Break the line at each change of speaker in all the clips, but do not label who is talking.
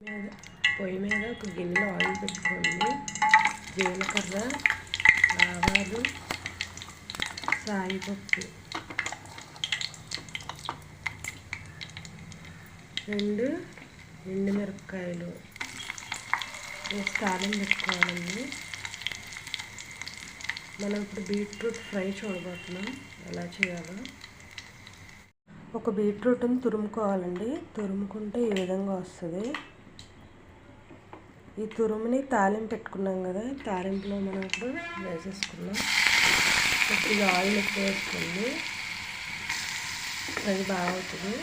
మీద పొయ్యి మీద ఒక గిన్నెలో ఆయిల్ పెట్టుకోండి. జీలకర్ర ఆవాలు సాయిపప్పు. రెండు ఎండుమిరపకాయలు. వేసి తాళం పెట్టుకోవాలండి. మనం ఇప్పుడు బీట్రూట్ ఫ్రై చూడబోతున్నాం. ఎలా చేయాలో. ఒక బీట్రూట్ని తురుముకోవాలండి. తురుముకుంటే ఈ విధంగా వస్తుంది. ఈ తురుముని తాలింపు పెట్టుకున్నాం కదా తాలింపులో మనం ఇప్పుడు వేసేసుకున్నాం కొద్దిగా ఆయిల్ ఎక్కువ వేసుకోండి. అది బాగా అవుతుంది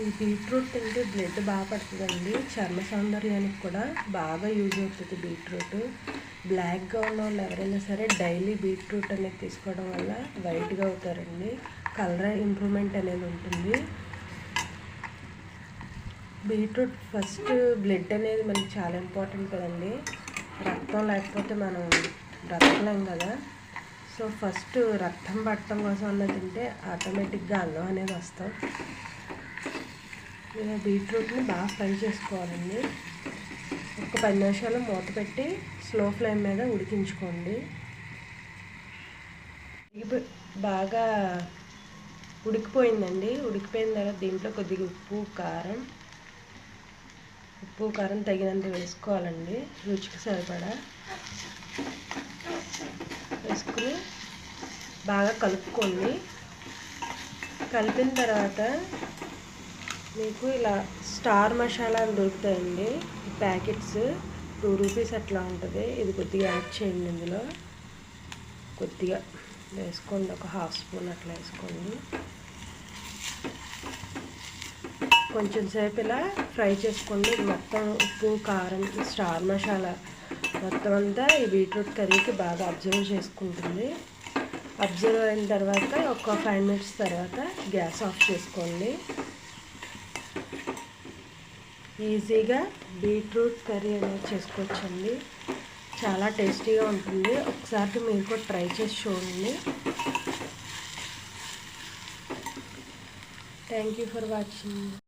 ఈ బీట్రూట్ తింటే బ్లడ్ బాగా పడుతుందండి. చర్మ సౌందర్యానికి కూడా బాగా యూజ్ అవుతుంది బీట్రూట్. బ్లాక్గా ఉన్న వాళ్ళు ఎవరైనా సరే డైలీ బీట్రూట్ అనేది తీసుకోవడం వల్ల వైట్గా అవుతారండి. కలర్ ఇంప్రూవ్మెంట్ అనేది ఉంటుంది. బీట్రూట్ ఫస్ట్ బ్లడ్ అనేది మనకి చాలా ఇంపార్టెంట్ కదండి. రక్తం లేకపోతే మనం బ్రతకలేం కదా. సో ఫస్ట్ రక్తం పట్టడం కోసం అన్నది తింటే ఆటోమేటిక్గా అన్నం అనేది వస్తాం. ఇలా బీట్రూట్ని బాగా ఫ్రై చేసుకోవాలండి. ఒక పది నిమిషాలు మూత పెట్టి స్లో ఫ్లేమ్ మీద ఉడికించుకోండి. బాగా ఉడికిపోయిందండి. ఉడికిపోయిన తర్వాత దీంట్లో కొద్దిగా ఉప్పు కారం ఉప్పు కారం తగినంత వేసుకోవాలండి. రుచికి సరిపడా. వేసుకుని బాగా కలుపుకోండి. కలిపిన తర్వాత మీకు ఇలా స్టార్ మసాలాలు దొరుకుతాయండి. ప్యాకెట్స్ టూ రూపీస్ అట్లా ఉంటుంది. ఇది కొద్దిగా యాడ్ చేయండి ఇందులో. కొద్దిగా వేసుకోండి. ఒక హాఫ్ స్పూన్ అట్లా వేసుకోండి. కొంచెం సేపు ఇలా ఫ్రై చేసుకోండి. మొత్తం ఉప్పు కారం స్టార్ మసాలా మొత్తం అంతా ఈ బీట్రూట్ కర్రీకి బాగా అబ్జర్వ్ చేసుకుంటుంది. అబ్జర్వ్ అయిన తర్వాత ఒక ఫైవ్ మినిట్స్ తర్వాత గ్యాస్ ఆఫ్ చేసుకోండి. ఈజీగా బీట్రూట్ కర్రీ అనేది చేసుకోవచ్చండి. చాలా టేస్టీగా ఉంటుంది. ఒకసారి మీరు కూడా ట్రై చేసి చూడండి. Thank you for watching